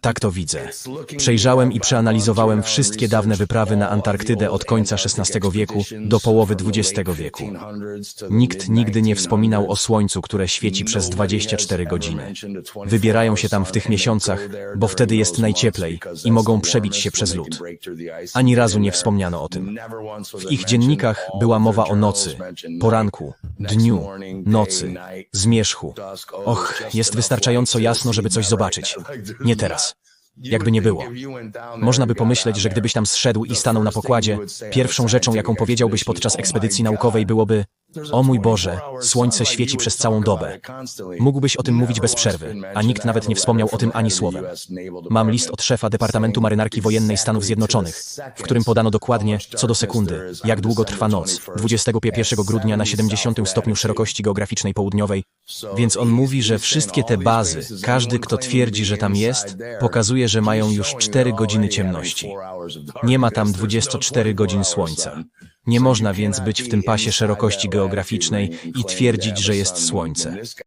Tak to widzę. Przejrzałem i przeanalizowałem wszystkie dawne wyprawy na Antarktydę od końca XVI wieku do połowy XX wieku. Nikt nigdy nie wspominał o Słońcu, które świeci przez 24 godziny. Wybierają się tam w tych miesiącach, bo wtedy jest najcieplej i mogą przebić się przez lód. Ani razu nie wspomniano o tym. W ich dziennikach była mowa o nocy, poranku, dniu, nocy, zmierzchu. Och, jest wystarczająco jasno, żeby coś zobaczyć. Nie teraz. Jakby nie było. Można by pomyśleć, że gdybyś tam zszedł i stanął na pokładzie, pierwszą rzeczą, jaką powiedziałbyś podczas ekspedycji naukowej, byłoby: O mój Boże, słońce świeci przez całą dobę. Mógłbyś o tym mówić bez przerwy, a nikt nawet nie wspomniał o tym ani słowem. Mam list od szefa Departamentu Marynarki Wojennej Stanów Zjednoczonych, w którym podano dokładnie, co do sekundy, jak długo trwa noc, 21 grudnia na 70 stopniu szerokości geograficznej południowej, więc on mówi, że wszystkie te bazy, każdy, kto twierdzi, że tam jest, pokazuje, że mają już 4 godziny ciemności. Nie ma tam 24 godzin słońca. Nie można więc być w tym pasie szerokości geograficznej i twierdzić, że jest słońce.